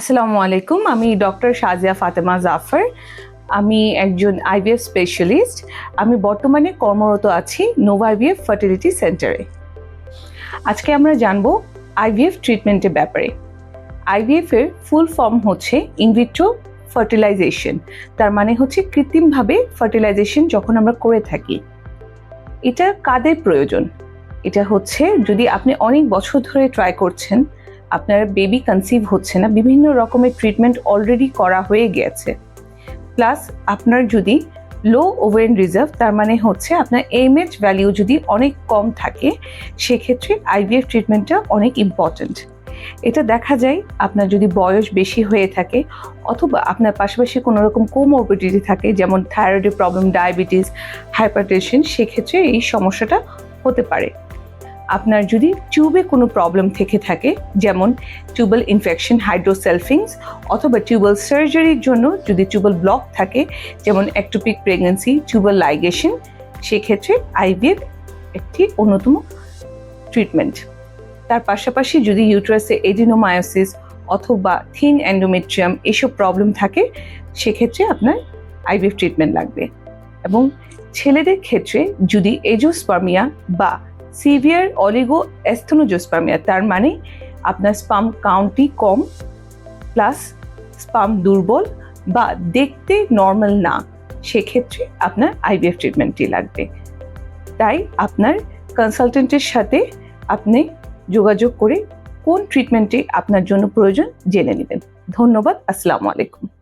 আসসালামু আলাইকুম, আমি ডক্টর শাজিয়া ফাতেমা জাফর। আমি একজন আইভিএফ স্পেশালিস্ট আমি বর্তমানে কর্মরত আছি নোভা আইভিএফ ফার্টিলিটি সেন্টারে আজকে আমরা জানব আইভিএফ ট্রিটমেন্টের ব্যাপারে। আইভিএফ এর ফুল ফর্ম হচ্ছে ইনভিট্রো ফার্টিলাইজেশন তার মানে হচ্ছে কৃত্রিমভাবে ফার্টিলাইজেশন যখন আমরা করে থাকি। এটা কাদের প্রয়োজন? এটা হচ্ছে যদি আপনি অনেক বছর ধরে ট্রাই করছেন আপনার বেবি কনসিভ হচ্ছে না, বিভিন্ন রকমের ট্রিটমেন্ট অলরেডি করা হয়ে গেছে। প্লাস আপনার যদি লো ওভেন রিজার্ভ তার মানে হচ্ছে আপনার এমএচ ভ্যালিউ যদি অনেক কম থাকে, সেক্ষেত্রে আইভিএফ ট্রিটমেন্টটা অনেক ইম্পর্ট্যান্ট এটা দেখা যায়, আপনার যদি বয়স বেশি হয়ে থাকে, অথবা আপনার পাশাপাশি কোনো রকম কোমোরবিডিটি থাকে, যেমন থাইরয়েডের প্রবলেম ডায়াবেটিস হাইপারটেনশন সেক্ষেত্রে এই সমস্যাটা হতে পারে। আপনার যদি টিউবে কোনো প্রবলেম থেকে থাকে, যেমন টিউবাল ইনফেকশন হাইড্রোসেলফিংস অথবা টিউবাল সার্জারির জন্য যদি টিউবাল ব্লক থাকে, যেমন অ্যাক্টোপিক প্রেগনেন্সি টিউবাল লাইগেশন সেক্ষেত্রে আইভিএফ একটি অন্যতম ট্রিটমেন্ট তার পাশাপাশি যদি ইউট্রাসে এডিনোমায়োসিস অথবা থিন অ্যান্ডোমেট্রিয়াম এসব প্রবলেম থাকে, সেক্ষেত্রে আপনার আইভিএফ ট্রিটমেন্ট লাগবে। এবং ছেলেদের ক্ষেত্রে যদি এজোস্পার্মিয়া বা সিভিয়ার অলিগো অ্যাস্থনোজোস্পার্মিয়া তার মানে আপনার স্পাম কাউন্টই কম প্লাস স্পাম দুর্বল বা দেখতে নর্মাল না, সেক্ষেত্রে আপনার আইভিএফ ট্রিটমেন্টটি লাগবে। তাই আপনার কনসালটেন্টের সাথে আপনি যোগাযোগ করে কোন ট্রিটমেন্টটি আপনার জন্য প্রয়োজন জেনে নেবেন। ধন্যবাদ, আসসালামু আলাইকুম।